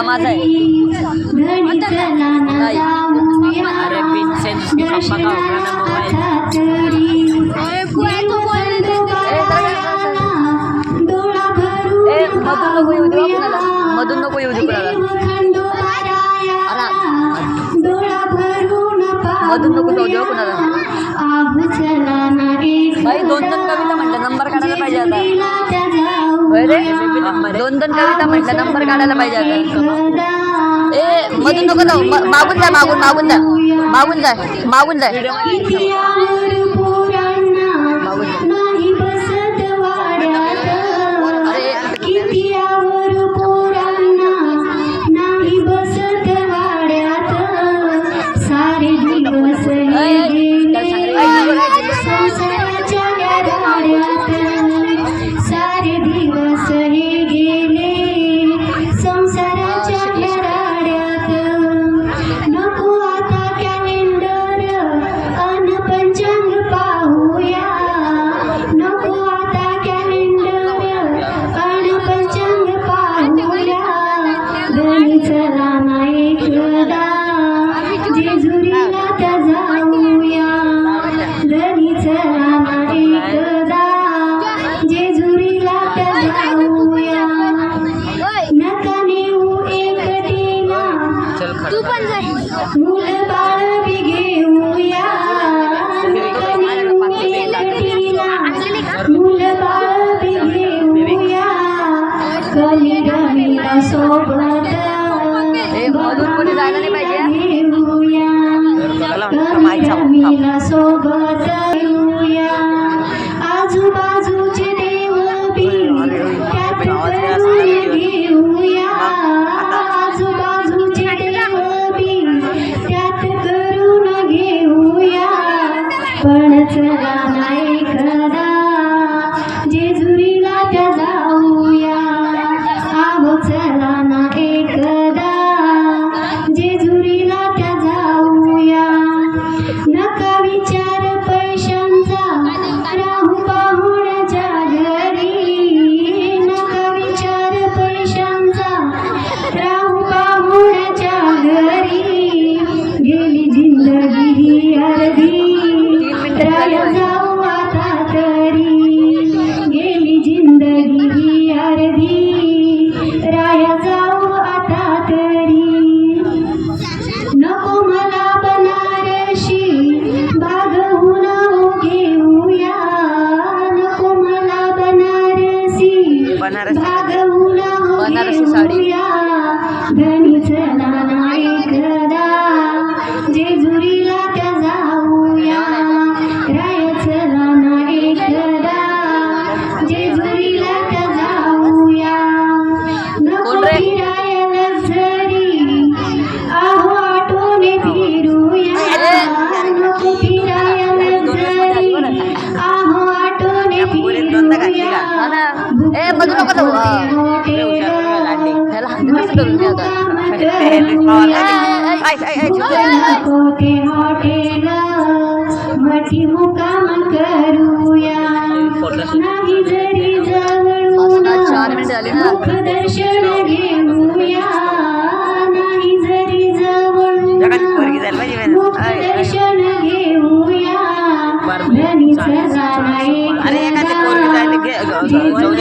हा माझा आहे नाही अरे पिनसेन उसके पापा का होगा ना मोबाइल ए मधून नको येऊ देऊ कुणाला मधून नको येऊ देऊ कुणाला अरे मधून नको जाऊ देऊ कुणाला बाई दोन दोन कविता म्हटलं नंबर काढायला पाहिजे आता. होय म्हणजे रे दोन दोन कविता म्हटलं नंबर काढायला पाहिजे आता. ए मधून नको जाऊ. मागून जा मागून मागून जा. मागून जा मागून जा. जायला नाही पाहिजे, सोबत राया जाऊ आता तरी. गेली जिंदगी ही अर्धी. राया जाऊ आता तरी. नको मला बनारशी बागहून घेऊया. नको मला बनारसी. बनारसी. साडी. घेऊया. घरी चला एकदा जेजुरीला कसं धरून मी आता. चार मिनिटं झाली ना. अरे एखादी पोरगी जायला घे- ग- ग- जाऊ